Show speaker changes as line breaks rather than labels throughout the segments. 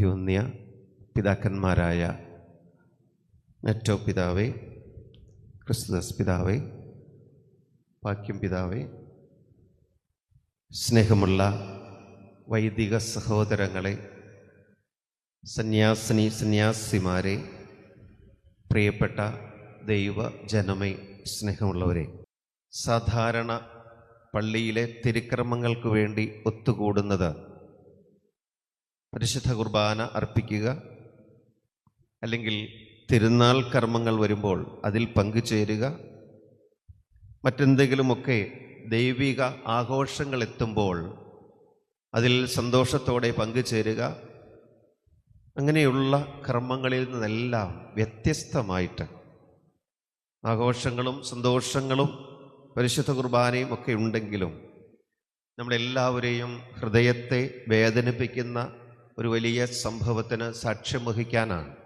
അഭ്യുന്യ പിതാക്കന്മാരായ നെറ്റോ പിതാവേ ക്രിസ്തുദസ് പിതാവേ വാക്യം പിതാവേ സ്നേഹമുള്ള വൈദിക സഹോദരങ്ങളെ സന്യാസിനി സന്യാസിമാരെ പ്രിയപ്പെട്ട ദൈവ ജനമേ സ്നേഹമുള്ളവരെ സാധാരണ പള്ളിയിലെ തിരുക്രമങ്ങൾക്ക് വേണ്ടി ഒത്തുകൂടുന്നത് പരിശുദ്ധ കുർബാന അർപ്പിക്കുക. അല്ലെങ്കിൽ തിരുനാൾ കർമ്മങ്ങൾ വരുമ്പോൾ അതിൽ പങ്കുചേരുക. മറ്റെന്തെങ്കിലുമൊക്കെ ദൈവിക ആഘോഷങ്ങൾ എത്തുമ്പോൾ അതിൽ സന്തോഷത്തോടെ പങ്കുചേരുക. അങ്ങനെയുള്ള കർമ്മങ്ങളിൽ നിന്നെല്ലാം വ്യത്യസ്തമായിട്ട് ആഘോഷങ്ങളും സന്തോഷങ്ങളും പരിശുദ്ധ കുർബാനയും ഒക്കെ ഉണ്ടെങ്കിലും നമ്മളെല്ലാവരെയും ഹൃദയത്തെ വേദനിപ്പിക്കുന്ന ഒരു വലിയ സംഭവത്തിന് സാക്ഷ്യം വഹിക്കാനാണ്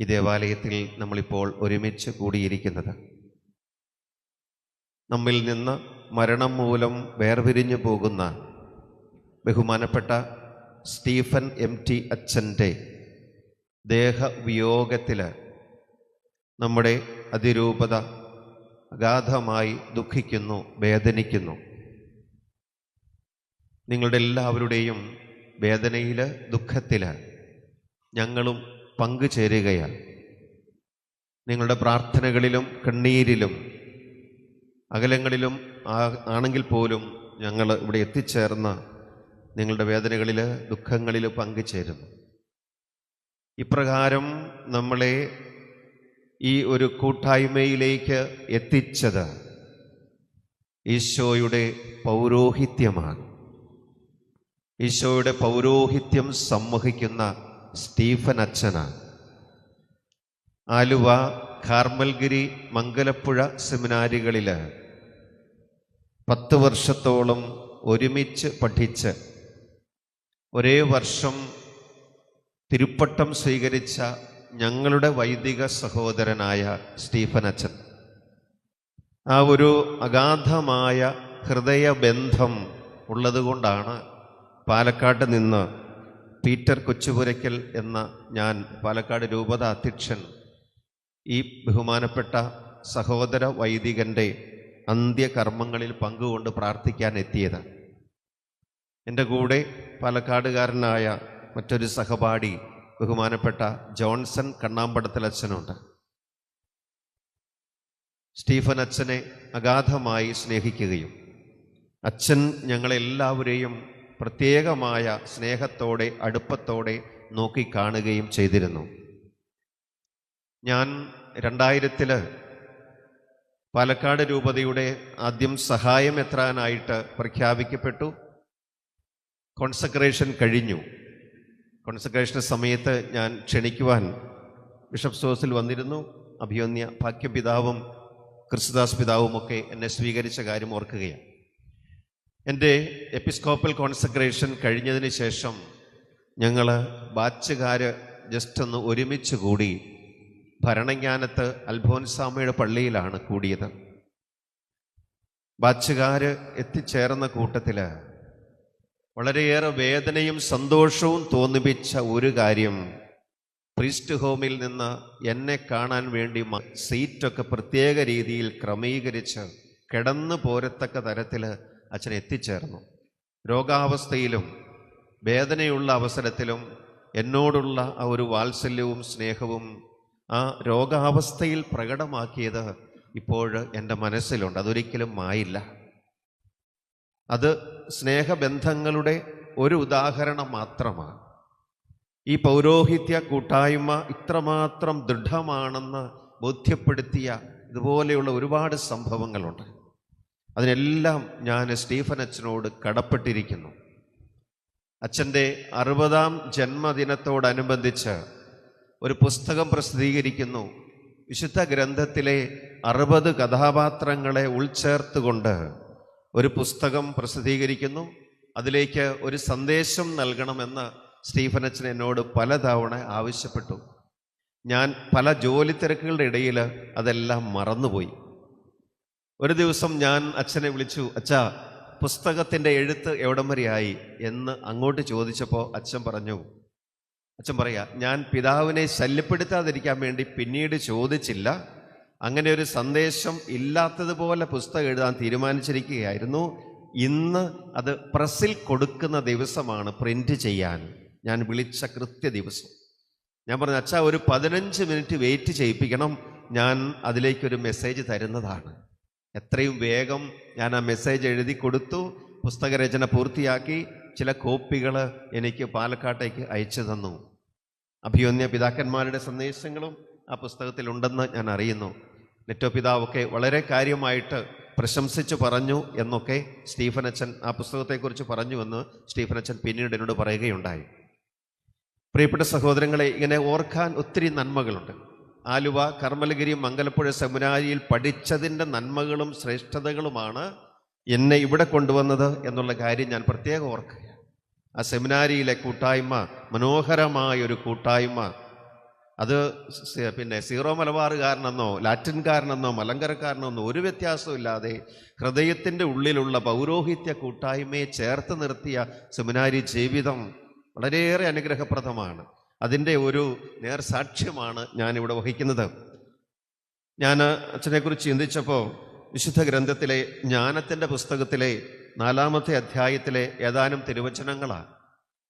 ഈ ദേവാലയത്തിൽ നമ്മളിപ്പോൾ ഒരുമിച്ച് കൂടിയിരിക്കുന്നത്. നമ്മിൽ നിന്ന് മരണം മൂലം വേർപിരിഞ്ഞു പോകുന്ന ബഹുമാനപ്പെട്ട സ്റ്റീഫൻ എം ടി അച്ഛന്റെ ദേഹവിയോഗത്തിൽ നമ്മുടെ അതിരൂപത അഗാധമായി ദുഃഖിക്കുന്നു വേദനിക്കുന്നു. നിങ്ങളുടെ എല്ലാവരുടെയും വേദനയിൽ ദുഃഖത്തിൽ ഞങ്ങളും പങ്കുചേരുകയാണ്. നിങ്ങളുടെ പ്രാർത്ഥനകളിലും കണ്ണീരിലും അകലങ്ങളിലും ആണെങ്കിൽ പോലും ഞങ്ങൾ ഇവിടെ എത്തിച്ചേർന്ന നിങ്ങളുടെ വേദനകളിൽ ദുഃഖങ്ങളിൽ പങ്കുചേരുന്നു. ഇപ്രകാരം നമ്മളെ ഈ ഒരു കൂട്ടായ്മയിലേക്ക് എത്തിച്ചത് ഈശോയുടെ പൗരോഹിത്യമാണ്. ഈശോയുടെ പൗരോഹിത്യം സംവഹിക്കുന്ന സ്റ്റീഫൻ അച്ഛനാണ്. ആലുവ കാർമൽഗിരി മംഗലപ്പുഴ സെമിനാരികളിൽ പത്ത് വർഷത്തോളം ഒരുമിച്ച് പഠിച്ച് ഒരേ വർഷം തിരുപ്പട്ടം സ്വീകരിച്ച ഞങ്ങളുടെ വൈദിക സഹോദരനായ സ്റ്റീഫൻ അച്ഛൻ. ആ ഒരു അഗാധമായ ഹൃദയബന്ധം ഉള്ളതുകൊണ്ടാണ് പാലക്കാട് നിന്ന് പീറ്റർ കൊച്ചുപുരയ്ക്കൽ എന്ന ഞാൻ പാലക്കാട് രൂപത അധ്യക്ഷൻ ഈ ബഹുമാനപ്പെട്ട സഹോദര വൈദികന്റെ അന്ത്യകർമ്മങ്ങളിൽ പങ്കുകൊണ്ട് പ്രാർത്ഥിക്കാൻ എത്തിയത് എന്റെ കൂടെ പാലക്കാടുകാരനായ മറ്റൊരു സഹപാഠി ബഹുമാനപ്പെട്ട ജോൺസൺ കണ്ണാമ്പടത്തിലച്ഛനുണ്ട് സ്റ്റീഫൻ അച്ഛനെ അഗാധമായി സ്നേഹിക്കുകയും അച്ഛൻ ഞങ്ങളെല്ലാവരെയും പ്രത്യേകമായ സ്നേഹത്തോടെ അടുപ്പത്തോടെ നോക്കിക്കാണുകയും ചെയ്തിരുന്നു. ഞാൻ രണ്ടായിരത്തിൽ പാലക്കാട് രൂപതയുടെ ആദ്യം സഹായം എത്രാനായിട്ട് പ്രഖ്യാപിക്കപ്പെട്ടു. കോൺസക്രേഷൻ കഴിഞ്ഞു. കോൺസക്രേഷൻ സമയത്ത് ഞാൻ ക്ഷണിക്കുവാൻ ബിഷപ്പ് സോസിൽ വന്നിരുന്നു. അഭിയോന്യ ഭാഗ്യപിതാവും ക്രിസ്തുദാസ് പിതാവുമൊക്കെ എന്നെ സ്വീകരിച്ച കാര്യം ഓർക്കുകയാണ്. എന്റെ എപ്പിസ്കോപ്പൽ കോൺസെൻട്രേഷൻ കഴിഞ്ഞതിന് ശേഷം ഞങ്ങൾ ബാച്ചുകാർ ജസ്റ്റ് ഒന്ന് ഒരുമിച്ച് കൂടി ഭരണജ്ഞാനത്ത് അൽഫോൻസാമയുടെ പള്ളിയിലാണ് കൂടിയത്. ബാച്ചുകാർ എത്തിച്ചേർന്ന കൂട്ടത്തിൽ വളരെയേറെ വേദനയും സന്തോഷവും തോന്നിപ്പിച്ച ഒരു കാര്യം പ്രീസ്റ്റ് ഹോമിൽ നിന്ന് എന്നെ കാണാൻ വേണ്ടി സീറ്റൊക്കെ പ്രത്യേക രീതിയിൽ ക്രമീകരിച്ച് കിടന്നു പോരത്തക്ക തരത്തിൽ അച്ഛൻ എത്തിച്ചേർന്നു. രോഗാവസ്ഥയിലും വേദനയുള്ള അവസരത്തിലും എന്നോടുള്ള ആ ഒരു വാത്സല്യവും സ്നേഹവും ആ രോഗാവസ്ഥയിൽ പ്രകടമാക്കിയത് ഇപ്പോൾ എന്റെ മനസ്സിലുണ്ട്. അതൊരിക്കലും മായില്ല. അത് സ്നേഹബന്ധങ്ങളുടെ ഒരു ഉദാഹരണം മാത്രമാണ്. ഈ പൗരോഹിത്യ കൂട്ടായ്മ ഇത്രമാത്രം ദൃഢമാണെന്ന് ബോധ്യപ്പെടുത്തിയ ഇതുപോലെയുള്ള ഒരുപാട് സംഭവങ്ങളുണ്ട്. അതിനെല്ലാം ഞാൻ സ്റ്റീഫൻ അച്ഛനോട് കടപ്പെട്ടിരിക്കുന്നു. അച്ഛന്റെ അറുപതാം ജന്മദിനത്തോടനുബന്ധിച്ച് ഒരു പുസ്തകം പ്രസിദ്ധീകരിക്കുന്നു. വിശുദ്ധ ഗ്രന്ഥത്തിലെ അറുപത് കഥാപാത്രങ്ങളെ ഉൾച്ചേർത്തുകൊണ്ട് ഒരു പുസ്തകം പ്രസിദ്ധീകരിക്കുന്നു. അതിലേക്ക് ഒരു സന്ദേശം നൽകണമെന്ന് സ്റ്റീഫൻ അച്ഛൻ എന്നോട് പലതവണ ആവശ്യപ്പെട്ടു. ഞാൻ പല ജോലി തിരക്കുകളുടെ ഇടയിൽ അതെല്ലാം മറന്നുപോയി. ഒരു ദിവസം ഞാൻ അച്ഛനെ വിളിച്ചു അച്ഛാ പുസ്തകത്തിന്റെ എഴുത്ത് എവിടം വരെയായി? എന്ന് അങ്ങോട്ട് ചോദിച്ചപ്പോൾ അച്ഛൻ പറഞ്ഞു അച്ഛൻ പറയാ ഞാൻ പിതാവിനെ ശല്യപ്പെടുത്താതിരിക്കാൻ വേണ്ടി പിന്നീട് ചോദിച്ചില്ല. അങ്ങനെ ഒരു സന്ദേശം ഇല്ലാത്തതുപോലെ പുസ്തകം എഴുതാൻ തീരുമാനിച്ചിരിക്കുകയായിരുന്നു. ഇന്ന് അത് പ്രസിൽ കൊടുക്കുന്ന ദിവസമാണ് പ്രിന്റ് ചെയ്യാൻ. ഞാൻ വിളിച്ച കൃത്യ ദിവസം. ഞാൻ പറഞ്ഞു അച്ഛാ ഒരു പതിനഞ്ച് മിനിറ്റ് വെയിറ്റ് ചെയ്യിപ്പിക്കണം. ഞാൻ അതിലേക്കൊരു മെസ്സേജ് തരുന്നതാണ്. എത്രയും വേഗം ഞാൻ ആ മെസ്സേജ് എഴുതി കൊടുത്തു. പുസ്തകരചന പൂർത്തിയാക്കി. ചില കോപ്പികൾ എനിക്ക് പാലക്കാട്ടേക്ക് അയച്ചു തന്നു. അഭിയോന്യ പിതാക്കന്മാരുടെ സന്ദേശങ്ങളും ആ പുസ്തകത്തിലുണ്ടെന്ന് ഞാൻ അറിയുന്നു. നെറ്റോ പിതാവൊക്കെ വളരെ കാര്യമായിട്ട് പ്രശംസിച്ചു പറഞ്ഞു എന്നൊക്കെ സ്റ്റീഫൻ അച്ഛൻ ആ പുസ്തകത്തെക്കുറിച്ച് പറഞ്ഞുവെന്ന് സ്റ്റീഫൻ അച്ഛൻ പിന്നീട് എന്നോട് പറയുകയുണ്ടായി. പ്രിയപ്പെട്ട സഹോദരങ്ങളെ ഇങ്ങനെ ഓർക്കാൻ ഒത്തിരി നന്മകളുണ്ട്. ആലുവ കർമ്മലഗിരി മംഗലപ്പുഴ സെമിനാരിയിൽ പഠിച്ചതിന്റെ നന്മകളും ശ്രേഷ്ഠതകളുമാണ് എന്നെ ഇവിടെ കൊണ്ടുവന്നത് എന്നുള്ള കാര്യം ഞാൻ പ്രത്യേകം ഓർക്കുകയാണ്. ആ സെമിനാരിയിലെ കൂട്ടായ്മ മനോഹരമായ ഒരു കൂട്ടായ്മ. അത് പിന്നെ സീറോ മലബാറുകാരനെന്നോ ലാറ്റിൻകാരനെന്നോ മലങ്കരക്കാരനെന്നോ ഒരു വ്യത്യാസവും ഇല്ലാതെ ഹൃദയത്തിന്റെ ഉള്ളിലുള്ള പൗരോഹിത്യ കൂട്ടായ്മയെ ചേർത്ത് നിർത്തിയ സെമിനാരി ജീവിതം വളരെയേറെ അനുഗ്രഹപ്രദമാണ്. അതിന്റെ ഒരു നേർസാക്ഷ്യമാണ് ഞാനിവിടെ വഹിക്കുന്നത്. ഞാൻ അച്ഛനെക്കുറിച്ച് ചിന്തിച്ചപ്പോൾ വിശുദ്ധ ഗ്രന്ഥത്തിലെ ജ്ഞാനത്തിന്റെ പുസ്തകത്തിലെ നാലാമത്തെ അധ്യായത്തിലെ ഏതാനും തിരുവചനങ്ങളാണ്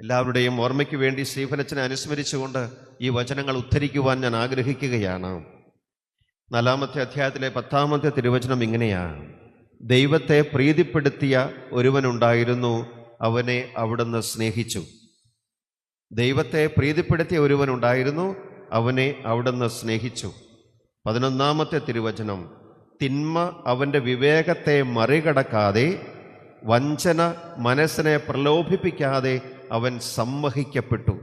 എല്ലാവരുടെയും ഓർമ്മയ്ക്ക് വേണ്ടി ശ്രീഫലച്ചനെ അനുസ്മരിച്ചുകൊണ്ട് ഈ വചനങ്ങൾ ഉദ്ധരിക്കുവാൻ ഞാൻ ആഗ്രഹിക്കുകയാണ്. നാലാമത്തെ അധ്യായത്തിലെ പത്താമത്തെ തിരുവചനം ഇങ്ങനെയാണ് ദൈവത്തെ പ്രീതിപ്പെടുത്തിയ ഒരുവനുണ്ടായിരുന്നു അവനെ അവിടുന്ന് സ്നേഹിച്ചു. ദൈവത്തെ പ്രീതിപ്പെടുത്തിയ ഒരുവനുണ്ടായിരുന്നു അവനെ അവിടുന്ന് സ്നേഹിച്ചു. പതിനൊന്നാമത്തെ തിരുവചനം തിന്മ അവന്റെ വിവേകത്തെ മറികടക്കാതെ വഞ്ചന മനസ്സിനെ പ്രലോഭിപ്പിക്കാതെ അവൻ സംവഹിക്കപ്പെട്ടു.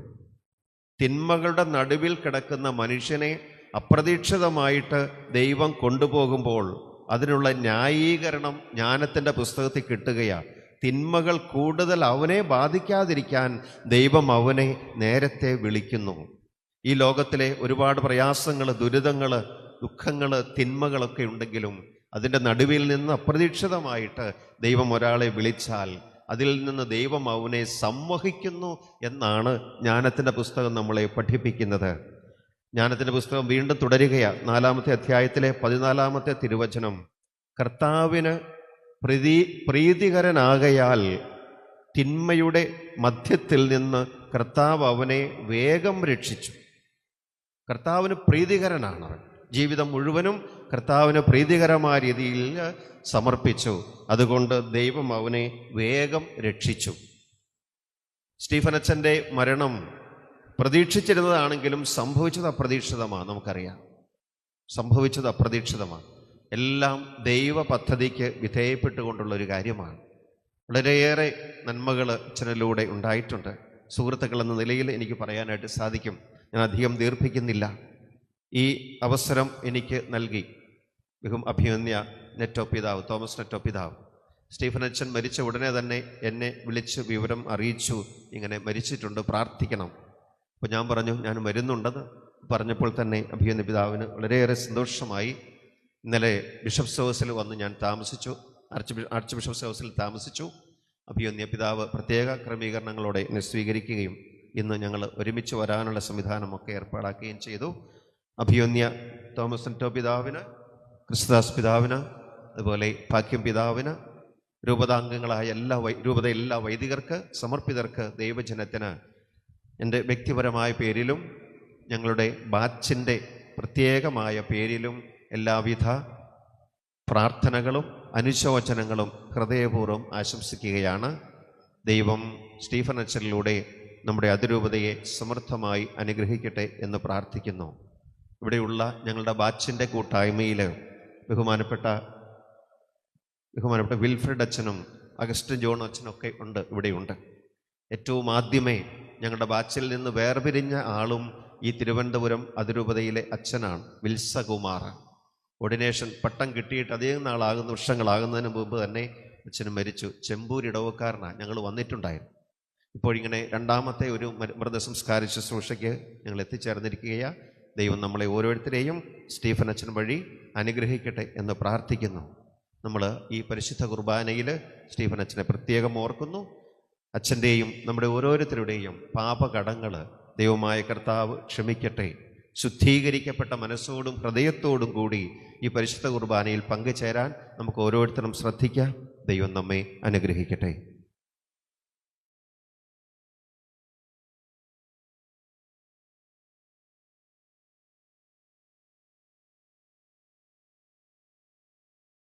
തിന്മകളുടെ നടുവിൽ കിടക്കുന്ന മനുഷ്യനെ അപ്രതീക്ഷിതമായിട്ട് ദൈവം കൊണ്ടുപോകുമ്പോൾ അതിനുള്ള ന്യായീകരണം ജ്ഞാനത്തിന്റെ പുസ്തകത്തിൽ കിട്ടുകയാണ്. തിന്മകൾ കൂടുതൽ അവനെ ബാധിക്കാതിരിക്കാൻ ദൈവം അവനെ നേരത്തെ വിളിക്കുന്നു. ഈ ലോകത്തിലെ ഒരുപാട് പ്രയാസങ്ങൾ ദുരിതങ്ങൾ ദുഃഖങ്ങൾ തിന്മകളൊക്കെ ഉണ്ടെങ്കിലും അതിന്റെ നടുവിൽ നിന്ന് അപ്രതീക്ഷിതമായിട്ട് ദൈവം ഒരാളെ വിളിച്ചാൽ അതിൽ നിന്ന് ദൈവം അവനെ സംവഹിക്കുന്നു എന്നാണ് ജ്ഞാനത്തിന്റെ പുസ്തകം നമ്മളെ പഠിപ്പിക്കുന്നത്. ജ്ഞാനത്തിന്റെ പുസ്തകം വീണ്ടും തുടരുകയാണ്. നാലാമത്തെ അധ്യായത്തിലെ പതിനാലാമത്തെ തിരുവചനം. കർത്താവിന് പ്രീതി പ്രീതികരനാകയാൽ തിന്മയുടെ മധ്യത്തിൽ നിന്ന് കർത്താവ് അവനെ വേഗം രക്ഷിച്ചു. കർത്താവിന് പ്രീതികരനാണ് ജീവിതം മുഴുവനും കർത്താവിന് പ്രീതികരമായ രീതിയിൽ സമർപ്പിച്ചു. അതുകൊണ്ട് ദൈവം അവനെ വേഗം രക്ഷിച്ചു. സ്റ്റീഫനച്ചന്റെ മരണം പ്രതീക്ഷിച്ചിരുന്നതാണെങ്കിലും സംഭവിച്ചത് അപ്രതീക്ഷിതമാണ്. നമുക്കറിയാം. സംഭവിച്ചത് അപ്രതീക്ഷിതമാണ്. എല്ലാം ദൈവ പദ്ധതിക്ക് വിധേയപ്പെട്ടുകൊണ്ടുള്ള ഒരു കാര്യമാണ്. വളരെയേറെ നന്മകൾ അച്ഛനിലൂടെ ഉണ്ടായിട്ടുണ്ട്. സുഹൃത്തുക്കൾ എന്ന നിലയിൽ എനിക്ക് പറയാനായിട്ട് സാധിക്കും. ഞാൻ അധികം ദീർഘിക്കുന്നില്ല ഈ അവസരം എനിക്ക് നൽകി. ബഹും അഭിമന്യ നെറ്റോ പിതാവ് തോമസ് നെറ്റോ പിതാവ് സ്റ്റീഫൻ അച്ഛൻ മരിച്ച ഉടനെ തന്നെ എന്നെ വിളിച്ച് വിവരം അറിയിച്ചു. ഇങ്ങനെ മരിച്ചിട്ടുണ്ട്. പ്രാർത്ഥിക്കണം. അപ്പോൾ ഞാൻ പറഞ്ഞു ഞാൻ വരുന്നുണ്ടെന്ന് പറഞ്ഞപ്പോൾ തന്നെ അഭിമന്യ പിതാവിന് വളരെയേറെ സന്തോഷമായി. ഇന്നലെ ബിഷപ്പ് ഹൗസിൽ വന്ന് ഞാൻ താമസിച്ചു. ആർച്ച് അർച്ച് ബിഷപ്സ് ഹൗസിൽ താമസിച്ചു. അഭിയോന്യ പിതാവ് പ്രത്യേക ക്രമീകരണങ്ങളോടെ എന്നെ സ്വീകരിക്കുകയും ഇന്ന് ഞങ്ങൾ ഒരുമിച്ച് വരാനുള്ള സംവിധാനമൊക്കെ ഏർപ്പാടാക്കുകയും ചെയ്തു. അഭിയോന്യ തോമസ് സെന്റോ പിതാവിന് ക്രിസ്തുദാസ് പിതാവിന് അതുപോലെ ഭാഗ്യം പിതാവിന് രൂപതാംഗങ്ങളായ എല്ലാ വൈ രൂപത എല്ലാ വൈദികർക്ക് സമർപ്പിതർക്ക് ദൈവജനത്തിന് എന്റെ വ്യക്തിപരമായ പേരിലും ഞങ്ങളുടെ ബാച്ചിന്റെ പ്രത്യേകമായ പേരിലും എല്ലാവിധ പ്രാർത്ഥനകളും അനുശോചനങ്ങളും ഹൃദയപൂർവം ആശംസിക്കുകയാണ്. ദൈവം സ്റ്റീഫൻ അച്ഛനിലൂടെ നമ്മുടെ അതിരൂപതയെ സമർത്ഥമായി അനുഗ്രഹിക്കട്ടെ എന്ന് പ്രാർത്ഥിക്കുന്നു. ഇവിടെയുള്ള ഞങ്ങളുടെ ബാച്ചിന്റെ കൂട്ടായ്മയിൽ ബഹുമാനപ്പെട്ട ബഹുമാനപ്പെട്ട വിൽഫ്രഡ് അച്ഛനും അഗസ്റ്റിൻ ജോൺ അച്ഛനൊക്കെ ഉണ്ട് ഇവിടെയുണ്ട്. ഏറ്റവും ആദ്യമേ ഞങ്ങളുടെ ബാച്ചിൽ നിന്ന് വേർപിരിഞ്ഞ ആളും ഈ തിരുവനന്തപുരം അതിരൂപതയിലെ അച്ഛനാണ് വിൽസകുമാർ. ഓർഡിനേഷൻ പട്ടം കിട്ടിയിട്ട് അധികം നാളാകുന്ന വർഷങ്ങളാകുന്നതിന് മുമ്പ് തന്നെ അച്ഛന് മരിച്ചു. ചെമ്പൂർ ഇടവക്കാരനാണ് ഞങ്ങൾ വന്നിട്ടുണ്ടായിരുന്നു. ഇപ്പോഴിങ്ങനെ രണ്ടാമത്തെ ഒരു മൃത മൃതസംസ്കാര ശുശ്രൂഷയ്ക്ക് ഞങ്ങൾ എത്തിച്ചേർന്നിരിക്കുകയാണ് ദൈവം നമ്മളെ ഓരോരുത്തരെയും സ്റ്റീഫൻ അച്ഛൻ വഴി അനുഗ്രഹിക്കട്ടെ എന്ന് പ്രാർത്ഥിക്കുന്നു. നമ്മൾ ഈ പരിശുദ്ധ കുർബാനയിൽ സ്റ്റീഫൻ അച്ഛനെ പ്രത്യേകം ഓർക്കുന്നു. അച്ഛന്റെയും നമ്മുടെ ഓരോരുത്തരുടെയും പാപകടങ്ങൾ ദൈവമായ കർത്താവ് ക്ഷമിക്കട്ടെ. ശുദ്ധീകരിക്കപ്പെട്ട മനസ്സോടും ഹൃദയത്തോടും കൂടി ഈ പരിശുദ്ധ കുർബാനയിൽ പങ്കുചേരാൻ നമുക്ക് ഓരോരുത്തരും ശ്രദ്ധിക്കാം. ദൈവം നമ്മെ അനുഗ്രഹിക്കട്ടെ.